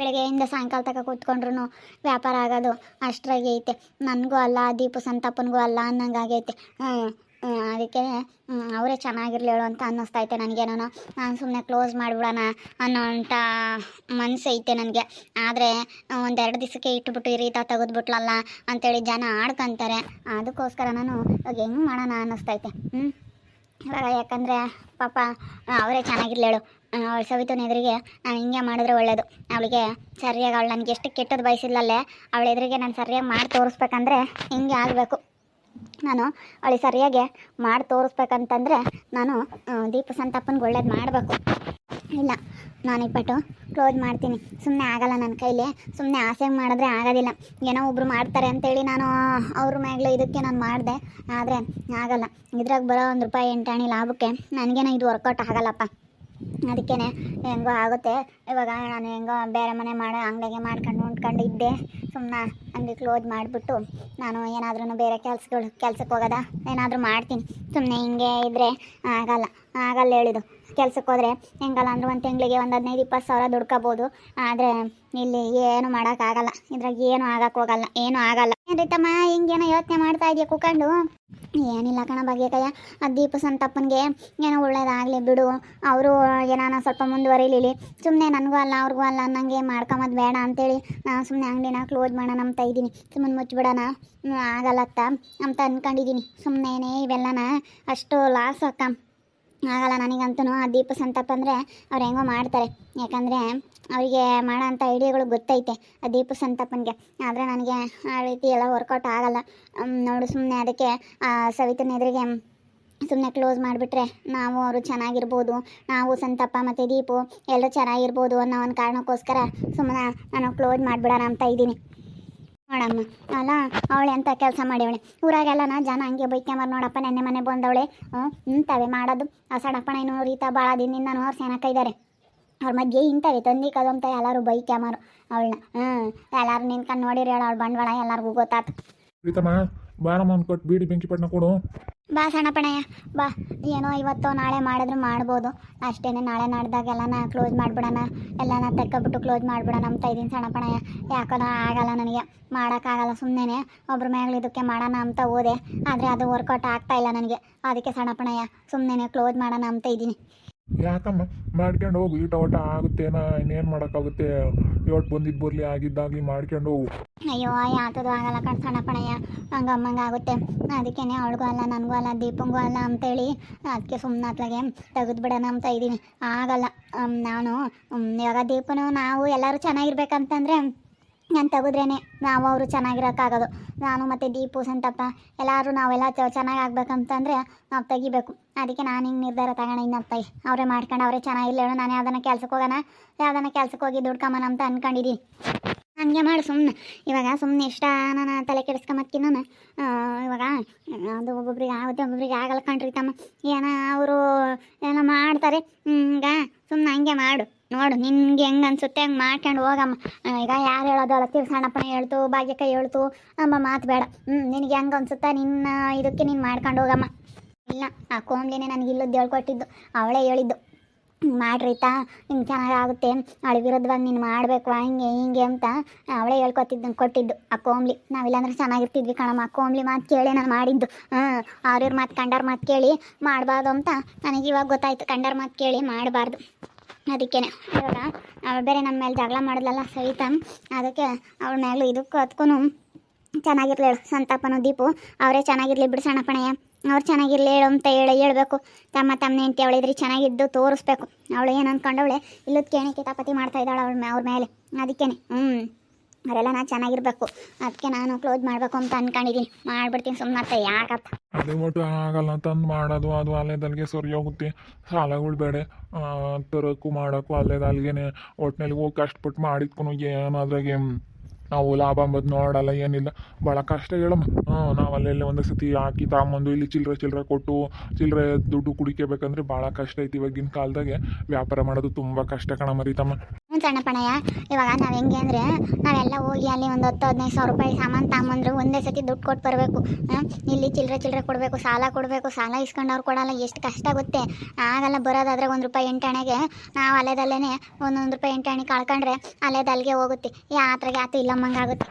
ಬೆಳಗ್ಗೆಯಿಂದ ಸಾಯಂಕಾಲ ತನಕ ಕೂತ್ಕೊಂಡ್ರು ವ್ಯಾಪಾರ ಆಗೋದು ಅಷ್ಟ್ರಾಗಿ ಐತೆ. ನನಗೂ ಅಲ್ಲ, ದೀಪು ಸಂತಪ್ಪನಿಗೂ ಅಲ್ಲ ಅನ್ನಂಗಾಗೈತೆ ಆಗೈತೆ. ಅದಕ್ಕೆ ಅವರೇ ಚೆನ್ನಾಗಿರ್ಲೇಳು ಅಂತ ಅಂತ ಅನ್ನಿಸ್ತೈತೆ ನನಗೇನೋ ನಾನು ಸುಮ್ಮನೆ ಕ್ಲೋಸ್ ಮಾಡಿಬಿಡೋಣ ಅನ್ನೋ ಅಂಥ ಮನಸ್ಸೈತೆ ನನಗೆ. ಆದರೆ ಒಂದೆರಡು ದಿವಸಕ್ಕೆ ಇಟ್ಬಿಟ್ಟು ಈ ರೀತಿ ತೆಗೆದ್ಬಿಟ್ಲಲ್ಲ ಅಂತೇಳಿ ಜನ ಆಡ್ಕೊಂತಾರೆ. ಅದಕ್ಕೋಸ್ಕರ ನಾನು ಇವಾಗ ಹೆಂಗೆ ಮಾಡೋಣ ಅನ್ನಿಸ್ತೈತೆ ಹ್ಞೂ ಇವಾಗ ಯಾಕಂದರೆ ಪಾಪ, ಅವರೇ ಚೆನ್ನಾಗಿರ್ಲಿ ಹೇಳು. ಅವಳು ಸವಿತನ ಎದುರಿಗೆ ನಾನು ಹಿಂಗೆ ಮಾಡಿದ್ರೆ ಒಳ್ಳೇದು. ಅವಳಿಗೆ ಸರಿಯಾಗಿ ಅವಳು ನನಗೆ ಎಷ್ಟು ಕೆಟ್ಟದ್ದು ಬಯಸಿಲ್ಲಲ್ಲೇ ಅವಳ ಎದುರಿಗೆ ನಾನು ಸರಿಯಾಗಿ ಮಾಡಿ ತೋರಿಸ್ಬೇಕಂದ್ರೆ ಹಿಂಗೆ ಆಗಬೇಕು. ನಾನು ಅವಳಿಗೆ ಸರಿಯಾಗಿ ಮಾಡಿ ತೋರಿಸ್ಬೇಕಂತಂದರೆ ನಾನು ದೀಪ ಸಂತಪ್ಪನಿಗೆ ಒಳ್ಳೇದು ಮಾಡಬೇಕು. ಇಲ್ಲ, ನಾನು ಇಪ್ಪಟ್ಟು ಕ್ಲೋಸ್ ಮಾಡ್ತೀನಿ. ಸುಮ್ಮನೆ ಆಗಲ್ಲ ನನ್ನ ಕೈಲಿ. ಸುಮ್ಮನೆ ಆಸೆ ಮಾಡಿದ್ರೆ ಆಗೋದಿಲ್ಲ. ಏನೋ ಒಬ್ಬರು ಮಾಡ್ತಾರೆ ಅಂತೇಳಿ ನಾನು ಅವ್ರ ಮ್ಯಾಗ್ಲೂ ಇದಕ್ಕೆ ನಾನು ಮಾಡಿದೆ. ಆದರೆ ಆಗಲ್ಲ. ಇದ್ರಾಗ ಬರೋ ಒಂದು ರೂಪಾಯಿ ಎಂಟಾಣಿ ಲಾಭಕ್ಕೆ ನನಗೇನೋ ಇದು ವರ್ಕೌಟ್ ಆಗಲ್ಲಪ್ಪ. ಅದಕ್ಕೇ ಹೆಂಗೋ ಆಗುತ್ತೆ. ಇವಾಗ ನಾನು ಹೆಂಗೋ ಬೇರೆ ಮನೆ ಮಾಡೋ ಅಂಗಡಿಗೆ ಮಾಡ್ಕೊಂಡು ಉಂಡ್ಕೊಂಡು ಇದ್ದೆ. ಸುಮ್ಮನೆ ಅಂಗಡಿ ಕ್ಲೋಸ್ ಮಾಡಿಬಿಟ್ಟು ನಾನು ಏನಾದ್ರೂ ಬೇರೆ ಕೆಲ್ಸಗಳು ಕೆಲ್ಸಕ್ಕೆ ಹೋಗೋದ? ಏನಾದರೂ ಮಾಡ್ತೀನಿ. ಸುಮ್ಮನೆ ಹಿಂಗೆ ಇದ್ದರೆ ಆಗಲ್ಲ. ಆಗಲ್ಲ ಹೇಳಿದು ಕೆಲ್ಸಕ್ಕೆ ಹೋದರೆ ಹೆಂಗಲ್ಲ ಅಂದ್ರೆ ಒಂದು ತಿಂಗಳಿಗೆ ಒಂದು ಹದಿನೈದು, ಇಪ್ಪತ್ತು ಸಾವಿರ ದುಡ್ಕೋಬೋದು. ಆದರೆ ಇಲ್ಲಿ ಏನು ಮಾಡೋಕ್ಕಾಗಲ್ಲ. ಇದ್ರಾಗ ಏನು ಆಗೋಕ್ಕೋಗಲ್ಲ ಏನೂ ಏನು ಆಗಲ್ಲ. ಏನ್ರಿತಮ್ಮ ಹಿಂಗೇನೋ ಯೋಚನೆ ಮಾಡ್ತಾ ಇದೆಯಾ ಕುಕೊಂಡು? ಏನಿಲ್ಲ ಕಣ ಬಗೆಕಯ್ಯ ಆ ದೀಪ ಸಂತಪ್ಪನಿಗೆ ಏನೋ ಒಳ್ಳೇದಾಗಲಿ ಬಿಡು. ಅವರು ಏನಾನ ಸ್ವಲ್ಪ ಮುಂದುವರಿಲಿಲಿ. ಸುಮ್ಮನೆ ನನಗೂ ಅಲ್ಲ, ಅವ್ರಿಗೂ ಅಲ್ಲ ಅನ್ನಂಗೆ ಮಾಡ್ಕೊಂಬದು ಬೇಡ ಅಂತೇಳಿ ನಾನು ಸುಮ್ಮನೆ ಅಂಗಡಿನ ಕ್ಲೋಸ್ ಮಾಡೋಣ ಅಂತ ಇದ್ದೀನಿ. ಸುಮ್ಮನೆ ಮುಚ್ಚಿಬಿಡೋಣ ಆಗಲ್ಲತ್ತ ಅಂತ ಅಂದ್ಕೊಂಡಿದ್ದೀನಿ ಸುಮ್ಮನೆ ಇವೆಲ್ಲನ ಅಷ್ಟು ಲಾಸ್ ಅಕ್ಕ. ಆಗಲ್ಲ ನನಗಂತೂ ಆ ದೀಪ ಸಂತಾಪ ಅಂದರೆ ಅವ್ರು ಹೆಂಗೋ ಮಾಡ್ತಾರೆ. ಯಾಕಂದರೆ ಅವರಿಗೆ ಮಾಡೋ ಅಂಥ ಐಡಿಯಾಗಳು ಗೊತ್ತೈತೆ ಆ ದೀಪ ಸಂತಾಪನಿಗೆ. ಆದರೆ ನನಗೆ ಆ ರೀತಿ ಎಲ್ಲ ವರ್ಕೌಟ್ ಆಗಲ್ಲ. ನೋಡು ಸುಮ್ಮನೆ ಅದಕ್ಕೆ ಸವಿತನ ಎದುರಿಗೆ ಸುಮ್ಮನೆ ಕ್ಲೋಸ್ ಮಾಡಿಬಿಟ್ರೆ ನಾವು ಅವರು ಚೆನ್ನಾಗಿರ್ಬೋದು. ನಾವು ಸಂತಪ್ಪ ಮತ್ತು ದೀಪು ಎಲ್ಲರೂ ಚೆನ್ನಾಗಿರ್ಬೋದು ಅನ್ನೋ ಒಂದು ಕಾರಣಕ್ಕೋಸ್ಕರ ಸುಮ್ಮನೆ ನಾನು ಕ್ಲೋಸ್ ಮಾಡಿಬಿಡೋಣ ಅಂತ ಇದ್ದೀನಿ. ನೋಡಮ್ಮ, ಅಲ್ಲ, ಅವಳೆ ಅಂತ ಕೆಲಸ ಮಾಡಿವಳೆ? ಊರಾಗೆಲ್ಲ ನಾ ಜನ ಹಂಗೆ ಬೈಕ್ಯಾಮರ್ ನೋಡಪ್ಪ, ನೆನ್ನೆ ಮನೆ ಬಂದವಳೆ ಹ್ಞೂ ಇಂಥವೆ ಮಾಡೋದು. ಆ ಸಡಪ್ಪಣ ಏನು ರೀತ ಭಾಳ ದಿನದಿಂದ ಅವ್ರು ಸೇನಕ್ಕಿದ್ದಾರೆ ಅವ್ರ ಮಧ್ಯೆ ಇಂಥವೆ ತಂದಿ ಕದಂತ ಎಲ್ಲರೂ ಬೈಕ್ಯಾಮರು ಅವಳನ್ನ. ಹ್ಞೂ ಎಲ್ಲರೂ ನಿಂತ್ಕೊಂಡು ನೋಡಿರಿ ಹೇಳ, ಅವ್ಳು ಬಂಡವಾಳ ಎಲ್ಲರಿಗೂ ಗೊತ್ತಾತು. ಪ್ರೀತಮ್ಮ ಬಾರಮ್ಮ ಅನ್ಕೊಟ್ಟು ಬೀಡಿ ಬೆಂಕಿ ಪಟ್ಟಣ ಕೊಡು. ಬಾ ಸಣ್ಣಪ್ಪಣಯ್ಯ, ಬಾ. ಏನೋ ಇವತ್ತು ನಾಳೆ ಮಾಡಿದ್ರು ಮಾಡ್ಬೋದು. ಅಷ್ಟೇನೆ ನಾಳೆ ನಾಡ್ದಾಗೆಲ್ಲನ ಕ್ಲೋಸ್ ಮಾಡಿಬಿಡೋಣ. ಎಲ್ಲನ ತೆಕ್ಕಬಿಟ್ಟು ಕ್ಲೋಸ್ ಮಾಡಿಬಿಡೋಣ ಅಂತ ಇದ್ದೀನಿ ಸಣ್ಣಪ್ಪಣಯ್ಯ. ಯಾಕೋ ಆಗಲ್ಲ ನನಗೆ. ಮಾಡೋಕ್ಕಾಗಲ್ಲ ಸುಮ್ಮನೆ ಒಬ್ಬರ ಮ್ಯಾಗ್ಲ ಇದಕ್ಕೆ ಮಾಡೋಣ ಅಂತ ಹೋದೆ. ಆದರೆ ಅದು ವರ್ಕೌಟ್ ಆಗ್ತಾ ಇಲ್ಲ ನನಗೆ. ಅದಕ್ಕೆ ಸಣ್ಣಪ್ಪಣಯ್ಯ ಸುಮ್ಮನೆ ಕ್ಲೋಸ್ ಮಾಡೋಣ ಅಂತ ಇದ್ದೀನಿ ಯಾಕಮ್ಮ? ಮಾಡ್ಕೊಂಡು ಹೋಗು. ಈಟ ಓಟ ಆಗುತ್ತೇನ? ಇನ್ನೇನು ಮಾಡೋಕ್ಕಾಗುತ್ತೆ? ಇವತ್ತು ಬಂದಿದ್ದು ಬರಲಿ, ಆಗಿದ್ದಾಗಲಿ ಮಾಡ್ಕೊಂಡು ಹೋಗು. ಅಯ್ಯೋ ಯಾತದು ಆಗಲ್ಲ ಕಣ್ ಸಣ್ಣ ಪಣಯ್ಯ. ಅಮ್ಮಂಗೆ ಆಗುತ್ತೆ. ಅದಕ್ಕೇ ಅವಳಿಗೂ ಅಲ್ಲ, ನನಗೂ ಅಲ್ಲ, ದೀಪಂಗೂ ಅಲ್ಲ ಅಂತೇಳಿ ಅದಕ್ಕೆ ಸುಮ್ಮನೆ ಅತ್ಲಾಗೆ ತೆಗೆದು ಬಿಡೋಣ ಅಂತ ಇದ್ದೀನಿ. ಆಗಲ್ಲ. ನಾನು ಇವಾಗ ದೀಪನು ನಾವು ಎಲ್ಲರೂ ಚೆನ್ನಾಗಿರ್ಬೇಕಂತಂದರೆ ನಾನು ತೆಗೆದ್ರೇ ನಾವು ಅವರು ಚೆನ್ನಾಗಿರೋಕ್ಕಾಗೋದು. ನಾನು ಮತ್ತು ದೀಪು, ಸಂತಪ್ಪ ಎಲ್ಲರೂ ನಾವೆಲ್ಲ ಚೆನ್ನಾಗಿ ಆಗ್ಬೇಕಂತಂದರೆ ನಾವು ತೆಗಿಬೇಕು. ಅದಕ್ಕೆ ನಾನು ಹಿಂಗೆ ನಿರ್ಧಾರ ತಗೋಣ ಇನ್ನಪ್ಪ ಅವರೇ ಮಾಡ್ಕೊಂಡು ಅವರೇ ಚೆನ್ನಾಗಿಲ್ಲ ಹೇಳೋ, ನಾನು ಯಾವ್ದನ್ನ ಕೆಲ್ಸಕ್ಕೆ ಹೋಗೋಣ? ಯಾವ್ದನ್ನ ಕೆಲ್ಸಕ್ಕೆ ಹೋಗಿ ದುಡ್ಕೊಂಬನ ಅಂತ ಅಂದ್ಕೊಂಡಿದ್ದೀನಿ ಹಂಗೆ ಮಾಡು ಸುಮ್ಮನೆ ಇವಾಗ ಸುಮ್ಮನೆ ಇಷ್ಟ ನಾನು ತಲೆ ಕೆಡಿಸ್ಕೊಂಬತ್ಕಿನ್ನ? ಇವಾಗ ಅದು ಒಬ್ಬೊಬ್ರಿಗೆ ಆಗುತ್ತೆ, ಒಬ್ಬೊಬ್ರಿಗೆ ಆಗಲ್ಲ ಕಣ್ರಿ ತಮ್ಮ. ಏನೋ ಅವರು ಏನೋ ಮಾಡ್ತಾರೆ? ಹಂಗೆ ಮಾಡು. ನೋಡು, ನಿನ್ಗೆ ಹೆಂಗೆ ಅನ್ಸುತ್ತೆ ಹಂಗೆ ಮಾಡ್ಕೊಂಡು ಹೋಗಮ್ಮ. ಈಗ ಯಾರು ಹೇಳೋದು ಅಲ್ಲ ತಿರ್ಸಣ್ಣಪ್ಪನ ಹೇಳ್ತು, ಭಾಗ್ಯಕ್ಕ ಹೇಳ್ತು. ಅಮ್ಮ, ಮಾತು ಬೇಡ. ಹ್ಞೂ ನಿನಗೆ ಹೆಂಗೆ ಅನ್ಸುತ್ತಾ, ನಿನ್ನ ಇದಕ್ಕೆ ನೀನು ಮಾಡ್ಕೊಂಡು ಹೋಗಮ್ಮ. ಇಲ್ಲ, ಆ ಕೋಮ್ಲಿನೇ ನನಗೆ ಇಲ್ಲದ್ದು ಹೇಳ್ಕೊಟ್ಟಿದ್ದು. ಅವಳೇ ಹೇಳಿದ್ದು. ಮಾಡ್ರಿತಾ ಹಿಂಗೆ ಚೆನ್ನಾಗಾಗುತ್ತೆ. ಅವಳ ವಿರುದ್ಧವಾಗಿ ನೀನು ಮಾಡಬೇಕು, ಹಿಂಗೆ ಹಿಂಗೆ ಅಂತ ಅವಳೇ ಹೇಳ್ಕೊತಿದ್ದು ಕೊಟ್ಟಿದ್ದು ಆ ಕೋಮ್ಲಿ ನಾವಿಲ್ಲಾಂದ್ರೆ ಚೆನ್ನಾಗಿರ್ತಿದ್ವಿ ಕಣಮ್ಮ. ಆ ಕೋಮ್ಲಿ ಮಾತು ಕೇಳಿ ನಾನು ಮಾಡಿದ್ದು. ಹಾಂ ಅವ್ರಿವ್ರ ಮಾತು ಕಂಡವ್ರ ಮಾತು ಕೇಳಿ ಮಾಡಬಾರ್ದು ಅಂತ ನನಗೆ ಇವಾಗ ಗೊತ್ತಾಯ್ತು. ಕಂಡವ್ರ ಮಾತು ಕೇಳಿ ಮಾಡಬಾರ್ದು. ಅದಕ್ಕೇನೆ. ಇವಾಗ ಅವಳು ಬೇರೆ ನಮ್ಮ ಮೇಲೆ ಜಗಳ ಮಾಡಿದ್ಲಲ್ಲ ಸವಿತಾ, ಅದಕ್ಕೆ ಅವಳ ಮೇಲೂ ಇದಕ್ಕೂ ಅದಕ್ಕೂ ಚೆನ್ನಾಗಿರ್ಲಿ ಹೇಳು. ಸಂತಾಪನು ದೀಪು, ಅವರೇ ಚೆನ್ನಾಗಿರ್ಲಿ ಬಿಡು ಪಣಯ್ಯ ಅವ್ರು ಚೆನ್ನಾಗಿರ್ಲಿ ಹೇಳು ಅಂತ ಹೇಳಿ ಹೇಳಬೇಕು. ತಮ್ಮ ತಮ್ಮ ಹೆಂಡತಿ ಅವಳಿದ್ರಿ ಚೆನ್ನಾಗಿದ್ದು ತೋರಿಸ್ಬೇಕು. ಅವಳು ಏನು ಅಂದ್ಕೊಂಡವಳೆ ಇಲ್ಲದ ಕೇಣಿ ಕಿತಾಪತಿ ಮಾಡ್ತಾ ಇದ್ದಾಳೆ ಅವಳ ಅವ್ರ ಮೇಲೆ. ಅದಕ್ಕೇನೆ. ಹ್ಞೂ ಅವರೆಲ್ಲ ನಾನು ಚೆನ್ನಾಗಿರ್ಬೇಕು. ಅದಕ್ಕೆ ನಾನು ಕ್ಲೋಸ್ ಮಾಡಬೇಕು ಅಂತ ಅನ್ಕೊಂಡಿದ್ದೀನಿ ಮಾಡ್ಬಿಡ್ತೀನಿ ಸುಮ್ಮನೆ ಯಾಕಪ್ಪ? ಅದೇ ಆಗಲ್ಲ, ತಂದು ಮಾಡೋದು, ಅದು ಅಲ್ಲೇದಲ್ಲಿಗೆ ಸರಿ ಹೋಗುತ್ತೆ. ಸಾಲಗಳು ಬೇಡ. ತರೋಕ್ಕೂ ಮಾಡೋಕ್ಕೂ ಅಲ್ಲೇ ಅಲ್ಲಿಗೆ ಒಟ್ಟಿನಲ್ಲಿ ಹೋಗಿ ಕಷ್ಟಪಟ್ಟು ಮಾಡಿದ್ಕೂ ಏನು ಅದ್ರಾಗೆ ನಾವು ಲಾಭ ಅಂಬದು ನೋಡಲ್ಲ, ಏನಿಲ್ಲ. ಭಾಳ ಕಷ್ಟ ಹೇಳಮ್ಮ. ಹಾಂ ನಾವು ಅಲ್ಲೆಲ್ಲ ಒಂದು ಸತಿ ಹಾಕಿ ತಗೊಂಬಂದು ಇಲ್ಲಿ ಚಿಲ್ಲರೆ ಚಿಲ್ಲರೆ ಕೊಟ್ಟು, ಚಿಲ್ಲರೆ ದುಡ್ಡು ಕುಡಿಕೆಬೇಕಂದ್ರೆ ಭಾಳ ಕಷ್ಟ ಐತಿ ಇವಾಗಿನ ಕಾಲದಾಗೆ. ವ್ಯಾಪಾರ ಮಾಡೋದು ತುಂಬ ಕಷ್ಟ ಕಣ ಮರಿತಮ್ಮ ಹ್ಞೂ ಸಣ್ಣ ಪಣಯ್ಯ ಇವಾಗ ನಾವು ಹೆಂಗೆ ಅಂದರೆ ನಾವೆಲ್ಲ ಹೋಗಿ ಅಲ್ಲಿ ಒಂದು ಹತ್ತು, ಹದಿನೈದು ಸಾವಿರ ರೂಪಾಯಿ ಸಾಮಾನು ತಗೊಂಬಂದ್ರೆ ಒಂದೇ ಸತಿ ದುಡ್ಡು ಕೊಟ್ಟು ಬರಬೇಕು. ಇಲ್ಲಿ ಚಿಲ್ಲರೆ ಚಿಲ್ಲರೆ ಕೊಡಬೇಕು, ಸಾಲ ಕೊಡಬೇಕು, ಸಾಲ ಇಸ್ಕೊಂಡವ್ರು ಕೊಡಲ್ಲ, ಎಷ್ಟು ಕಷ್ಟ ಆಗುತ್ತೆ. ಆಗಲ್ಲ, ಬರೋದಾದ್ರೆ ಒಂದು ರೂಪಾಯಿ ಎಂಟಾಣೆಗೆ ನಾವು ಅಲೆದಲ್ಲೇ ಒಂದೊಂದು ರೂಪಾಯಿ ಎಂಟಾಣೆ ಕಳ್ಕೊಂಡ್ರೆ ಅಲೆದಲ್ಲಿಗೆ ಹೋಗುತ್ತೆ. ಯಾತ್ರೆಗೆ ಆತು ಇಲ್ಲಮ್ಮಂಗಾಗುತ್ತೆ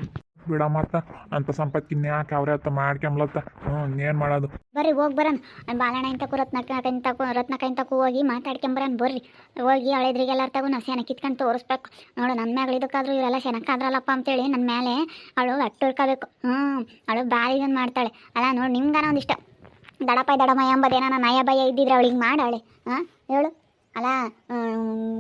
ಬಿಡ ಮತ್ತ. ಅಂತ ಸಂಪತ್ತಿನ ಯಾಕೆ ಅವ್ರೆ ಅತ್ತ ಮಾಡ್ಕೊಂಬ್ಲತ್ತ? ಹ್ಞೂ ಇನ್ನೇನು ಮಾಡೋದು? ಬರ್ರಿ, ಹೋಗಿ ಬರೋಣ ಬಾಲಣ್ಣ ಇಂತಕು ರತ್ನಕಂತಕು ರತ್ನಕಂತಕು ಹೋಗಿ ಮಾತಾಡ್ಕೊಂಬರೋಣ ಬರ್ರಿ. ಹೋಗಿ ಹಳೆದ್ರಿಗೆಲ್ಲರ ತಗೋ ನಾವು ಸೆನ ಕಿತ್ಕೊಂಡು ತೋರಿಸ್ಬೇಕು. ನೋಡು ನನ್ನ ಮ್ಯಾಗ ಇದಕ್ಕಾದ್ರೂ ಇವರೆಲ್ಲ ಸೆನಕ್ಕಾದ್ರಲ್ಲಪ್ಪ ಅಂತೇಳಿ ನನ್ನ ಮೇಲೆ ಅವಳು ಅಟ್ಟುಳ್ಕೋಬೇಕು ಹ್ಞೂ ಅವಳು ಭಾರಿ ಇದನ್ನು ಮಾಡ್ತಾಳೆ. ಅಲ್ಲ, ನೋಡಿ ನಿಮ್ಗಾನ ಒಂದಿಷ್ಟ. ದಡಪಾಯ್ ದಡಮಯ ಎಂಬುದೇನ ನಯ ಭಯ ಇದ್ದಿದ್ರೆ ಅವಳಿಗೆ ಮಾಡಾಳೆ ಹಾಂ, ಹೇಳು. ಅಲ್ಲ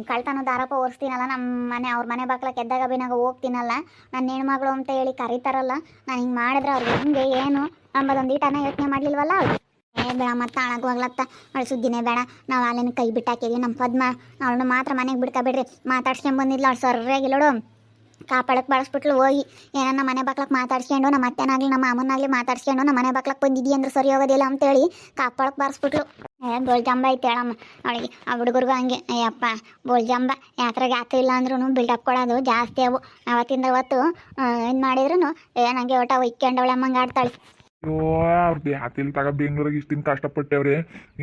ಕಳ್ತನ ದಾರಪ್ಪ ಓರಿಸ್ತೀನಲ್ಲ ನಮ್ಮ ಮನೆ, ಅವ್ರ ಮನೆ ಬಾಕ್ಲಕ್ಕೆ ಕೆದ್ದಾಗ ಬಿನಾಗ ಹೋಗ್ತೀನಲ್ಲ ನನ್ನ ಹೆಣ್ಮಗಳು ಅಂತ ಹೇಳಿ ಕರೀತಾರಲ್ಲ, ನಾನು ಹಿಂಗೆ ಮಾಡಿದ್ರೆ ಅವ್ರು ಹಿಂಗೆ, ಏನು ಅಂಬದೊಂದು ಈಟನ ಯೋಚನೆ ಮಾಡಲಿಲ್ವಲ್ಲ ಅವಳು? ಏ, ಬೇಡ, ಮತ್ತೆ ಹಾಳಾಗೋಗ್ಲತ್ತ ಅವಳು ಸುದ್ದಿನೇ ಬೇಡ. ನಾವು ಅಲ್ಲಿನ ಕೈ ಬಿಟ್ಟಾಕಿದ್ವಿ ನಮ್ಮ ಪದ್ಮ. ಅವಳನ್ನ ಮಾತ್ರ ಮನೆಗೆ ಬಿಡ್ಕೊಬಿಡ್ರಿ. ಮಾತಾಡ್ಸ್ಕೊಂಡ್ ಅವ್ಳು ಅವಳು ಸರ್ಯಾಗಿಲ್ಲೋಡು ಕಾಪಾಡಕ್ಕೆ ಬಳಸ್ಬಿಟ್ಲು ಹೋಗಿ ಏನನ್ನ ಮನೆ ಬಾಕ್ಲಕ್ಕೆ ಮಾತಾಡ್ಸ್ಕೊಂಡು, ನಮ್ಮ ಅತ್ತೆನಾಗ್ಲಿ, ನಮ್ಮ ಅಮ್ಮನಾಗ್ಲಿ ಮಾತಾಡ್ಸ್ಕೊಂಡು ನಮ್ಮ ಮನೆ ಬಾಕ್ಲಕ್ಕೆ ಬಂದಿದ್ದೀ ಅಂದ್ರೆ ಸರಿ ಹೋಗೋದಿಲ್ಲ ಅಂತೇಳಿ ಕಾಪಾಡಕ್ಕೆ ಬಾರಿಸ್ಬಿಟ್ಲು. ಏ ಬೋಳ್ ಜಂಬ ಐತೆ ಹೇಳಮ್ಮ. ಅವಳಿಗೆ ಆ ಹುಡುಗರ್ಗು ಹಂಗೆ. ಅಯ್ಯಪ್ಪ ಬೋಳ್ ಜಂಬ ಯಾತ್ರೆಗೆ ಆತು ಇಲ್ಲ ಅಂದ್ರೂ ಬಿಲ್ಡಪ್ ಕೊಡೋದು ಜಾಸ್ತಿ ಅವು. ಅವತ್ತಿಂದ ಅವತ್ತು ಏನು ಮಾಡಿದ್ರು ಏ ಒಟ್ಟ ಒಯ್ಕೊಂಡವಳೆ ಅಮ್ಮಂಗೆ ಆಡ್ತಾಳೆ. ಅಯ್ಯೋ ಅವ್ರದ್ದು ಯಾತಿಲ್ ತಗ ಬೆಂಗ್ಳೂರಿಗೆ ಇಷ್ಟು ದಿನ ಕಷ್ಟಪಟ್ಟೇವ್ರಿ?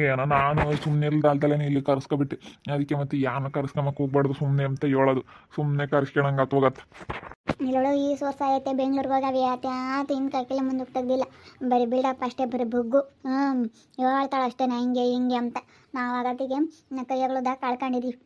ಏನೋ ನಾನು ಸುಮ್ಮನೆ ಇಲ್ದಲ್ದಲ್ಲೇ ಇಲ್ಲಿ ಕರ್ಸ್ಕೊಬಿಟ್ಟೆ. ಅದಕ್ಕೆ ಮತ್ತೆ ಯಾನ ಕರ್ಸ್ಕೊಂಬಕ್ ಹೋಗ್ಬಾರ್ದು ಸುಮ್ಮನೆ ಅಂತ ಹೇಳೋದು. ಸುಮ್ಮನೆ ಕರ್ಸ್ಕೊಳಂಗೆ ಹೋಗತ್ತ ಇಲ್ಲೋಳು ಈ ಸೋರ್ಸ್ ಐತೆ ಬೆಂಗ್ಳೂರಿಗೆ ಹೋಗವಿ ಆತ ಆತ ಹಿಂಗೆ ಕೈಕಿಲ್ಲ ಮುಂದಕ್ಕೆ ತೆಗ್ದಿಲ್ಲ ಬರೀ ಬಿಲ್ಡಪ್ ಅಷ್ಟೇ, ಬರೀ ಬುಗ್ಗು. ಹ್ಞೂ ಹೇಳ್ತಾಳೆ ಅಷ್ಟೇ ಹಿಂಗೆ ಹಿಂಗೆ ಅಂತ. ನಾವು ಆಗತ್ತಿಗೆ ಕೈಯಗಳದಾಗ ಕಳ್ಕೊಂಡಿದ್ದೀವಿ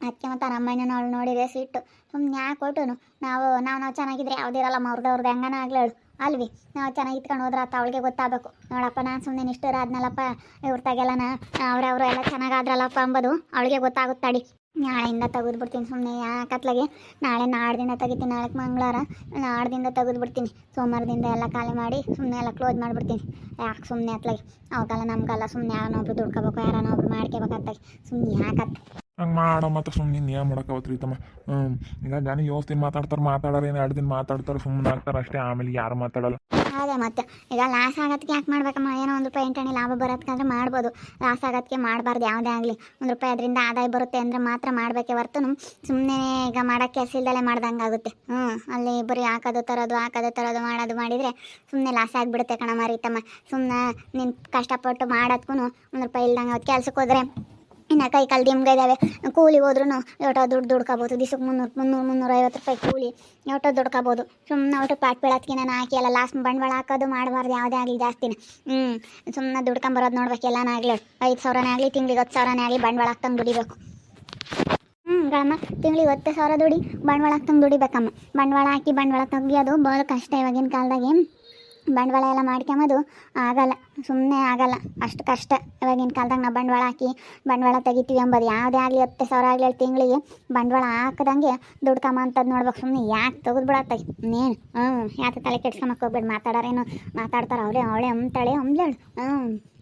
ಅದಕ್ಕೆ ಮತ್ತು ನಮ್ಮಣ್ಣನ ಅವಳು ನೋಡಿದ್ರೆ ಸಿಟ್ಟು. ಸುಮ್ಮನೆ ಯಾಕೆ ಕೊಟ್ಟನು ನಾವು ನಾವು ನಾವು ಚೆನ್ನಾಗಿದ್ರೆ ಯಾವುದಿರಲ್ಲ ಅವ್ರದ್ದು ಅವ್ರದ್ದು ಹೆಂಗನ ಆಗ್ಲೇಳು ಅಲ್ವಿ, ನಾವು ಚೆನ್ನಾಗಿ ಇತ್ಕೊಂಡು ಹೋದ್ರೆ ಆತ ಅವಳಿಗೆ ಗೊತ್ತಾಗಬೇಕು. ನೋಡಪ್ಪ, ನಾನು ಸುಮ್ಮನೆ ನಿಷ್ಠರ ಆದ್ನಲ್ಲಪ್ಪ ಇವ್ರ ತಗೆಲ್ಲನ ಅವ್ರವ್ರು ಎಲ್ಲ ಚೆನ್ನಾಗಾದ್ರಲ್ಲಪ್ಪ ಅಂಬೋದು ಅವಳಿಗೆ ಗೊತ್ತಾಗುತ್ತಾಡಿ ನಾಳೆಯಿಂದ ತೆಗೆದ್ಬಿಡ್ತೀನಿ ಸುಮ್ಮನೆ ಯಾಕತ್ಲಾಗೆ ನಾಳೆ ನಾಡ್ದಿಂದ ತೆಗಿತೀನಿ ನಾಳೆ ಮಂಗಳವಾರ ನಾಡ್ದಿಂದ ತೆಗೆದ್ಬಿಡ್ತೀನಿ ಸೋಮವಾರದಿಂದ ಎಲ್ಲ ಖಾಲಿ ಮಾಡಿ ಸುಮ್ಮನೆ ಎಲ್ಲ ಕ್ಲೋಸ್ ಮಾಡಿಬಿಡ್ತೀನಿ. ಯಾಕೆ ಸುಮ್ಮನೆ ಅತ್ಲಾಗೆ? ಅವಕ್ಕೆಲ್ಲ ನಮ್ಗೆಲ್ಲ ಸುಮ್ಮನೆ ಯಾರನ್ನೊಬ್ರು ದುಡ್ಕೋಬೇಕು, ಯಾರನ್ನೊಬ್ರು ಮಾಡ್ಕೋಬೇಕಾಗ್ತಾಗೆ ಸುಮ್ಮನೆ ಯಾಕತ್ತ ಹಂಗೆ ಮಾಡೋ ಮತ್ತೆ ಸುಮ್ಮನೆ ಏನು ಮಾಡೋಕ್ಕಾವತ್ರಿ ತಮ್ಮ. ಹ್ಞೂ ಈಗ ಜನ ಯೋಚನೆ ಮಾತಾಡ್ತಾರೆ, ಮಾತಾಡೋರು ಏನು ಎರಡು ದಿನ ಮಾತಾಡ್ತಾರೆ ಸುಮ್ಮನೆ ಆಗ್ತಾರೆ ಅಷ್ಟೇ, ಆಮೇಲೆ ಯಾರು ಮಾತಾಡಲ್ಲ. ಅದೇ ಮತ್ತೆ? ಈಗ ಲಾಸ್ ಆಗೋದಕ್ಕೆ ಯಾಕೆ ಮಾಡ್ಬೇಕಮ್ಮ? ಏನೋ ಒಂದು ರೂಪಾಯಿ ಎಂಟಣಿ ಲಾಭ ಬರೋದಕ್ಕಾದ್ರೆ ಮಾಡ್ಬೋದು. ಲಾಸ್ ಆಗೋದಕ್ಕೆ ಮಾಡಬಾರ್ದು, ಯಾವುದೇ ಆಗಲಿ. ಒಂದು ರೂಪಾಯಿ ಅದರಿಂದ ಆದಾಯ ಬರುತ್ತೆ ಅಂದರೆ ಮಾತ್ರ ಮಾಡಬೇಕೆ ಹೊರ್ತು ಸುಮ್ಮನೆ ಈಗ ಮಾಡೋಕ್ಕೆ ಕೆಲಸ ಮಾಡ್ದಂಗೆ ಆಗುತ್ತೆ ಹ್ಞೂ ಅಲ್ಲಿ ಬರೀ ಹಾಕೋದು, ತರೋದು ಹಾಕೋದು, ತರೋದು, ಮಾಡೋದು ಮಾಡಿದರೆ ಸುಮ್ಮನೆ ಲಾಸ್ ಆಗಿಬಿಡುತ್ತೆ ಕಣಮ್ಮ ರೀತಮ್ಮ ಸುಮ್ಮನೆ ನೀನು ಕಷ್ಟಪಟ್ಟು ಮಾಡೋದಕ್ಕೂ ಒಂದು ರೂಪಾಯಿ ಇಲ್ದಂಗೆ ಕೆಲ್ಸಕ್ಕೆ ಹೋದ್ರೆ ಇನ್ನು ಕೈ ಕಾಲು ದಿಮ್ಗ ಇದ್ದಾವೆ ಕೂಲಿ ಹೋದ್ರೂ ಎಷ್ಟೋ ದುಡ್ಡು ದುಡ್ಕೋಬೋದು. ದಿಸಕ್ಕೆ ಮುನ್ನೂರು ಮುನ್ನೂರು ಮುನ್ನೂರ ಐವತ್ತು ರೂಪಾಯಿ ಕೂಲಿ. ಎಷ್ಟೋ ದುಡ್ಕೋಬೋದು. ಸುಮ್ಮನೆ ಒಟ್ಟು ಪಾಟ್ ಬೀಳೋದಕ್ಕೆ ನಾನು ಹಾಕಿ ಎಲ್ಲ ಲಾಸ್ಟ್ ಬಂಡವಾಳ ಹಾಕೋದು ಮಾಡಬಾರ್ದು. ಯಾವುದೇ ಆಗಲಿ ಜಾಸ್ತಿನ. ಹ್ಞೂ ಸುಮ್ಮನೆ ದುಡ್ಕೊಂಬರೋದು ನೋಡ್ಬೇಕು. ಎಲ್ಲನೇ ಆಗಲಿ ಐದು ಸಾವಿರನೇ ಆಗಲಿ, ತಿಂಗ್ಳಿಗೆ ಹತ್ತು ಸಾವಿರನೇ ಆಗಲಿ ಬಂಡವಾಳ ಹಾಕ್ತಂಗೆ ದುಡಿಬೇಕು. ಹ್ಞೂ ಗಳಮ್ಮ, ತಿಂಗ್ಳಿಗೆ ಹತ್ತು ಸಾವಿರ ದುಡಿ, ಬಂಡವಾಳ ಹಾಕ್ತಂಗೆ ದುಡಿಬೇಕಮ್ಮ. ಬಂಡವಾಳ ಹಾಕಿ ಬಂಡವಾಳ ಅದು ಭಾಳ ಕಷ್ಟ ಇವಾಗಿನ ಕಾಲದಾಗೆ. ಬಂಡವಾಳ ಎಲ್ಲ ಮಾಡ್ಕೊಂಬೋದು ಆಗಲ್ಲ ಸುಮ್ಮನೆ ಆಗಲ್ಲ. ಅಷ್ಟು ಕಷ್ಟ. ಇವಾಗಿನ ಕಾಲದಾಗ ನಾವು ಬಂಡವಾಳ ಹಾಕಿ ಬಂಡವಾಳ ತೆಗಿತೀವಿ ಅಂಬೋದು ಯಾವುದೇ ಆಗಲಿ ಹತ್ತು ಸಾವಿರ ಆಗಲಿ ತಿಂಗಳಿಗೆ ಬಂಡವಾಳ ಹಾಕದಂಗೆ ದುಡ್ಕಮ್ಮ ಅಂತದ್ದು ನೋಡ್ಬೇಕು ಸುಮ್ಮನೆ ಯಾಕೆ ತೆಗೆದ್ಬಿಡತ್ತೆ ನೀನು? ಹ್ಞೂ ಯಾಕೆ ತಲೆ ಕೆಡ್ಸ್ಕೊಂಬಕ್ಕೆ ಹೋಗ್ಬೇಡ. ಮಾತಾಡೋರೇನು? ಮಾತಾಡ್ತಾರೆ ಅವಳೇ ಅವಳೇ ಅಂತಾಳೆ ಅಂಬ್ಲೇಳು. ಹ್ಞೂ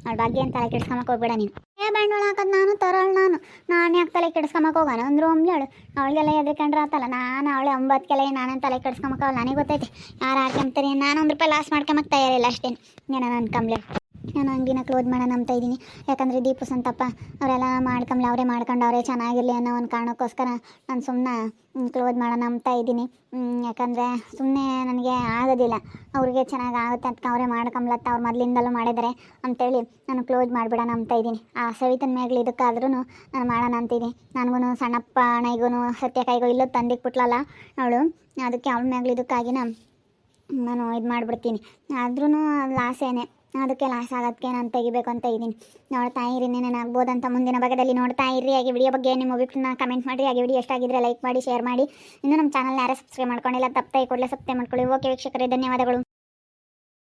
ಅವ್ಳ ಬಗ್ಗೆ ಏನು ತಲೆ ಕೆಡ್ಸ್ಕೊಂಬಕ್ಕೆ ಹೋಗ್ಬೇಡ ನೀನು. ಬಂಡವಾಳ ಹಾಕೋದು ನಾನು ತರೋಳು ನಾನು. ನಾನು ಯಾಕೆ ತಲೆ ಕೆಡ್ಸ್ಕೊಂಬಕ್ಕೆ ಹೋಗೋಣ ಅಂದ್ರು ಅಂಬ್ಲೇಳು ಅವಳಿಗೆಲ್ಲ ಎದ್ರಿಕೊಂಡ್ರೆ ಆತಲ್ಲ ನಾನು ಅವಳೆ ಒಂಬತ್ತಕ್ಕೆಲ್ಲ ನಾನೇನು ತಲೆ ಕೆಡ್ಸ್ಕೊಂಬಕ್ಕಲ್ಲ ನನಗೆ ಗೊತ್ತೈತೆ, ಯಾರು ಹಾಕೊಂತಾರೆ ನಾನು ಒಂದು ರೂಪಾಯಿ ಲಾಸ್ ಮಾಡ್ಕೊಂಬಕ್ಕೆ ತಯಾರಿಲ್ಲ ಅಷ್ಟೇ ಏನೋ ನಾನು ಕಂಬ್ಲೇಳು ನಾನು ಅಂಗಡಿನ ಕ್ಲೋಸ್ ಮಾಡೋಣ ಅಂತ ಇದ್ದೀನಿ. ಯಾಕಂದರೆ ದೀಪು ಸಂತಪ್ಪ, ಅವರೆಲ್ಲ ಮಾಡ್ಕೊಂಬ್ಲಿ ಅವರೇ ಮಾಡ್ಕೊಂಡು, ಅವರೇ ಚೆನ್ನಾಗಿರಲಿ ಅನ್ನೋ ಒಂದು ಕಾರಣಕ್ಕೋಸ್ಕರ ನಾನು ಸುಮ್ಮನೆ ಕ್ಲೋಸ್ ಮಾಡೋಣ ಅಂತ ಇದ್ದೀನಿ. ಯಾಕಂದರೆ ಸುಮ್ಮನೆ ನನಗೆ ಆಗೋದಿಲ್ಲ. ಅವ್ರಿಗೆ ಚೆನ್ನಾಗಿ ಆಗುತ್ತೆ ಅಂತ ಅವರೇ ಮಾಡ್ಕೊಂಬ್ಲತ್ತ ಅವ್ರು ಮೊದಲಿಂದಲೂ ಮಾಡಿದ್ದಾರೆ ಅಂತೇಳಿ ನಾನು ಕ್ಲೋಸ್ ಮಾಡಿಬಿಡೋಣ ಅಂತ ಇದ್ದೀನಿ. ಆ ಸವಿತನ ಮೇಗ್ಲಿ ಇದಕ್ಕಾದ್ರೂ ನಾನು ಮಾಡೋಣ ಅಂತಿದ್ದೀನಿ ನನಗೂ ಸಣ್ಣಪ್ಪ ಅಣ್ಣಗೂ ಸತ್ಯಕಾಯಿಗೂ ಇಲ್ಲೂ ತಂದಿಕ್ಬಿಟ್ಲಲ್ಲ ಅವಳು. ಅದಕ್ಕೆ ಅವಳ ಮೇಗ್ಲಿ ಇದಕ್ಕಾಗಿ ನಾನು ಇದು ಮಾಡಿಬಿಡ್ತೀನಿ. ಆದ್ರೂ ಲಾಸೇನೆ ಅದಕ್ಕೆ ಲಾಸ್ ಆಗೋದಕ್ಕೆ ನಾನು ತೆಗಿಬೇಕು ಅಂತ ಇದ್ದೀನಿ. ನೋಡ್ತಾ ಇರಿ ಏನೇನಾಗ್ಬೋದಂತ ಮುಂದಿನ ಭಾಗದಲ್ಲಿ ನೋಡ್ತಾ ಇರಿ. ಹಾಗೆ ವಿಡಿಯೋ ಬಗ್ಗೆ ನಿಮ್ಮ ಅಭಿಪ್ರಾಯ ಕಮೆಂಟ್ ಮಾಡಿ ಹಾಗೆ ವಿಡಿಯೋ ಎಷ್ಟಾಗಿದ್ರೆ ಲೈಕ್ ಮಾಡಿ ಶೇರ್ ಮಾಡಿ. ಇನ್ನು ನಮ್ಮ ಚಾನಲ್ ಯಾರೇ ಸಬ್ಸ್ಕ್ರೈಬ್ ಮಾಡ್ಕೊಂಡಿಲ್ಲ ತಪ್ಪೈ ಕೂಡಲೇ ಸಬ್ಸ್ಕ್ರೈಬ್ ಮಾಡ್ಕೊಳ್ಳಿ. ಓಕೆ ವೀಕ್ಷಕರೇ, ಧನ್ಯವಾದಗಳು.